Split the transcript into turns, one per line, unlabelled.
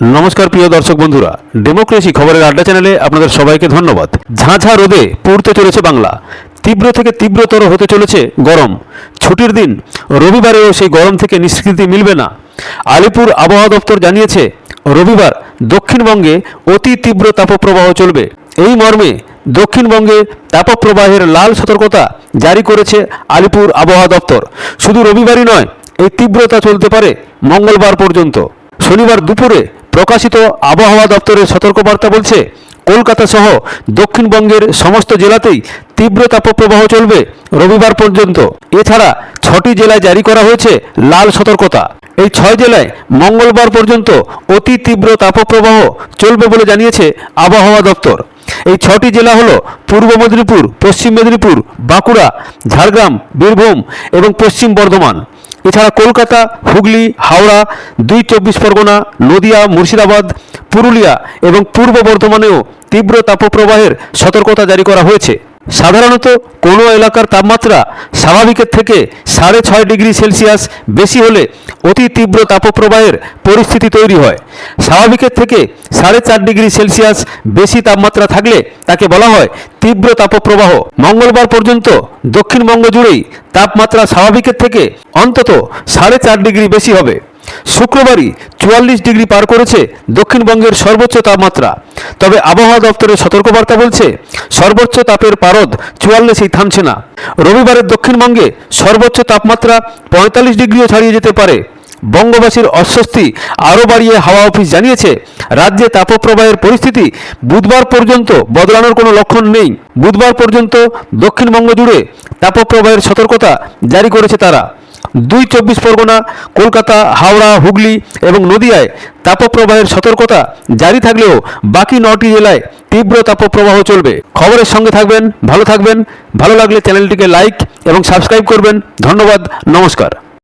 নমস্কার, প্রিয় দর্শক বন্ধুরা। ডেমোক্রেসি খবরের আড্ডা চ্যানেলে আপনাদের সবাইকে ধন্যবাদ। ঝাঁঝা রোদে পুড়তে চলেছে বাংলা। তীব্র থেকে তীব্রতর হতে চলেছে গরম। ছুটির দিন, রবিবারেও সেই গরম থেকে নিষ্কৃতি মিলবে না। আলিপুর আবহাওয়া দপ্তর জানিয়েছে, রবিবার দক্ষিণবঙ্গে অতি তীব্র তাপপ্রবাহ চলবে। এই মর্মে দক্ষিণবঙ্গে তাপপ্রবাহের লাল সতর্কতা জারি করেছে আলিপুর আবহাওয়া দপ্তর। শুধু রবিবারই নয়, এই তীব্রতা চলতে পারে মঙ্গলবার পর্যন্ত। শনিবার দুপুরে প্রকাশিত আবহাওয়া দপ্তরের সতর্কবার্তা বলছে, কলকাতা সহ দক্ষিণবঙ্গের সমস্ত জেলাতেই তীব্র তাপপ্রবাহ চলবে রবিবার পর্যন্ত। এছাড়া ছটি জেলায় জারি করা হয়েছে লাল সতর্কতা। এই ছয় জেলায় মঙ্গলবার পর্যন্ত অতি তীব্র তাপপ্রবাহ চলবে বলে জানিয়েছে আবহাওয়া দপ্তর। এই ছটি জেলা হলো পূর্ব মেদিনীপুর, পশ্চিম মেদিনীপুর, বাঁকুড়া, ঝাড়গ্রাম, বীরভূম এবং পশ্চিম বর্ধমান। এছাড়া কলকাতা, হুগলি, হাওড়া, দুই চব্বিশ পরগনা, নদিয়া, মুর্শিদাবাদ, পুরুলিয়া এবং পূর্ব বর্ধমানেও তীব্র তাপপ্রবাহের সতর্কতা জারি করা হয়েছে। সাধারণত কোনো এলাকার তাপমাত্রা স্বাভাবিকের থেকে সাড়ে ছয় ডিগ্রি সেলসিয়াস বেশি হলে অতি তীব্র তাপপ্রবাহের পরিস্থিতি তৈরি হয়। স্বাভাবিকের থেকে সাড়ে চার ডিগ্রি সেলসিয়াস বেশি তাপমাত্রা থাকলে তাকে বলা হয় তীব্র তাপপ্রবাহ। মঙ্গলবার পর্যন্ত দক্ষিণবঙ্গ জুড়েই তাপমাত্রা স্বাভাবিকের থেকে অন্তত সাড়ে চার ডিগ্রি বেশি হবে। শুক্রবারই চুয়াল্লিশ ডিগ্রি পার করেছে দক্ষিণবঙ্গের সর্বোচ্চ তাপমাত্রা। তবে আবহাওয়া দপ্তরের সতর্কবার্তা বলছে, সর্বোচ্চ তাপের পারদ চুয়াল্লিশেই থামছে না। রবিবারের দক্ষিণবঙ্গে সর্বোচ্চ তাপমাত্রা পঁয়তাল্লিশ ডিগ্রিও ছাড়িয়ে যেতে পারে। বঙ্গবাসীর অস্বস্তি আরও বাড়িয়ে হাওয়া অফিস জানিয়েছে, রাজ্যে তাপপ্রবাহের পরিস্থিতি বুধবার পর্যন্ত বদলানোর কোনো লক্ষণ নেই। বুধবার পর্যন্ত দক্ষিণবঙ্গ জুড়ে তাপপ্রবাহের সতর্কতা জারি করেছে তারা। দুই চব্বিশ পরগনা, কলকাতা, হাওড়া, হুগলি এবং নদিয়ায় তাপপ্রবাহের সতর্কতা জারি থাকলেও বাকি নটি জেলায় তীব্র তাপপ্রবাহ চলবে। খবরের সঙ্গে থাকবেন, ভালো থাকবেন, ভালো লাগলে চ্যানেলটিকে লাইক এবং সাবস্ক্রাইব করবেন। ধন্যবাদ, নমস্কার।